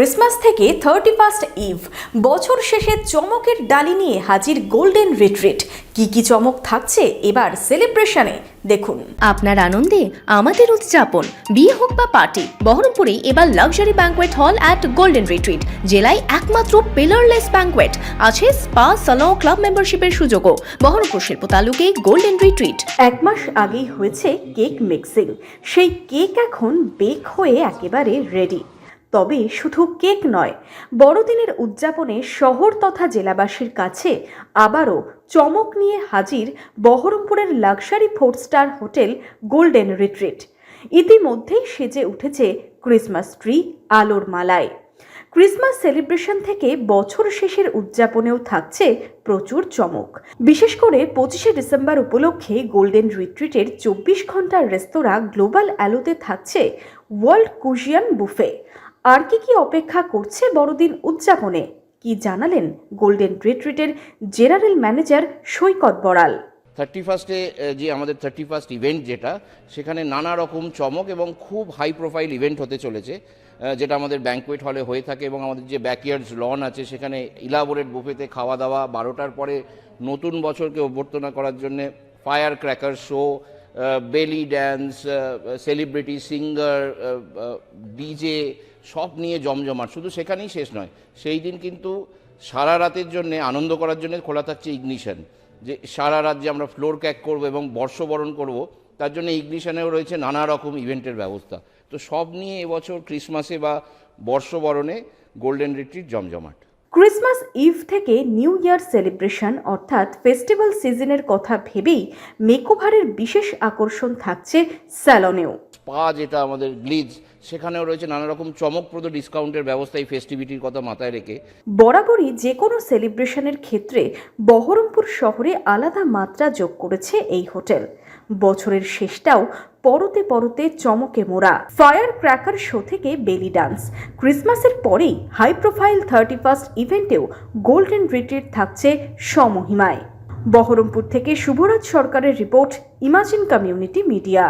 Christmas থেকে thirty first eve বছর শেষে চমকের ডালি নিয়ে হাজির গোল্ডেন রিট্রিট কি কি চমক থাকছে এবার সেলিব্রেশনে দেখুন। আপনার আনন্দে আমাদের উদযাপন। বিয়ে হোক বা পার্টি বহরমপুরে এবার luxury banquet hall at golden retreat জেলায় একমাত্র পিলারলেস ব্যাঙ্কোয়েট আছে স্পা সালন ক্লাব মেম্বারশিপের সুযোগও। বহরমপুর শিল্প তালুকে গোল্ডেন রিট্রিট এক মাস আগেই হয়েছে কেক মিক্সিং সেই কেক এখন বেক হয়ে একেবারে রেডি তবে শুধু কেক নয়, বড়দিনের উদযাপনে শহর তথা জেলাবাসীর কাছে আবারও চমক নিয়ে হাজির বহরমপুরের luxury four star hotel golden retreat. ইতিমধ্যেই সেজে উঠেছে ক্রিসমাস ট্রি, আলোর মালায়। ক্রিসমাস সেলিব্রেশন থেকে বছর শেষের উদযাপনেও থাকছে প্রচুর চমক। বিশেষ করে পঁচিশে ডিসেম্বর উপলক্ষে গোল্ডেন রিট্রিটের চব্বিশ ঘণ্টার রেস্তোরাঁ গ্লোবাল অ্যালোতে থাকছে ওয়ার্ল্ড কুজিয়ান বুফে। আর কি কি অপেক্ষা করছে বড়দিন উদযাপনে? কি জানালেন golden রিট্রিটের general manager Saikat Boral? Thirty ফার্স্টে যে আমাদের থার্টি ফার্স্ট ইভেন্ট যেটা, সেখানে নানা রকম চমক এবং খুব হাই প্রোফাইল ইভেন্ট হতে চলেছে যেটা আমাদের ব্যাঙ্কোয়েট হলে হয়ে থাকে এবং আমাদের যে ব্যাকইয়ার্ডস লন আছে, সেখানে ইলাবোরেট বুফেতে খাওয়া দাওয়া, বারোটার পরে নতুন বছরকে অভ্যর্থনা করার জন্য fire cracker show belly dance celebrity singer DJ সব নিয়ে জমজমাট। শুধু সেখানেই শেষ নয়, সেই দিন কিন্তু সারা রাতের জন্য, আনন্দ করার জন্য খোলা থাকছে ইগনিশন। যে সারা রাত যে আমরা ফ্লোর ক্যাক করব এবং বর্ষবরণ করব, তার জন্য ইগনিশনেও রয়েছে নানা রকম ইভেন্টের ব্যবস্থা। তো সব নিয়ে এবছর ক্রিসমাসে বা বর্ষবরণে গোল্ডেন রিট্রিট জমজমাট। ক্রিসমাস ইভ থেকে নিউ ইয়ার সেলিব্রেশন অর্থাৎ ফেস্টিভ্যাল সিজনের কথা ভেবেই মেকওভারের বিশেষ আকর্ষণ থাকছে স্যালনেও। স্পা যেটা আমাদের গ্লিজ সেখানেও রয়েছে নানা রকম চমকপ্রদ ডিসকাউন্টের ব্যবস্থা এই ফেস্টিভিটির কথা মাথায় রেখে। বরাবরই যে কোনো সেলিব্রেশনের ক্ষেত্রে বহরমপুর শহরে আলাদা মাত্রা যোগ করেছে এই হোটেল। বছরের শেষটাও পরতে পরতে চমকে মোড়া। ফায়ার ক্র্যাকার শো থেকে বেলি ডান্স। ক্রিসমাসের পরেই হাই প্রোফাইল থার্টি ফার্স্ট ইভেন্টেও গোল্ডেন রিট্রিট থাকছে সমহিমায়। বহরমপুর থেকে শুভরাজ সরকারের রিপোর্ট, ইমাজিন কমিউনিটি মিডিয়া।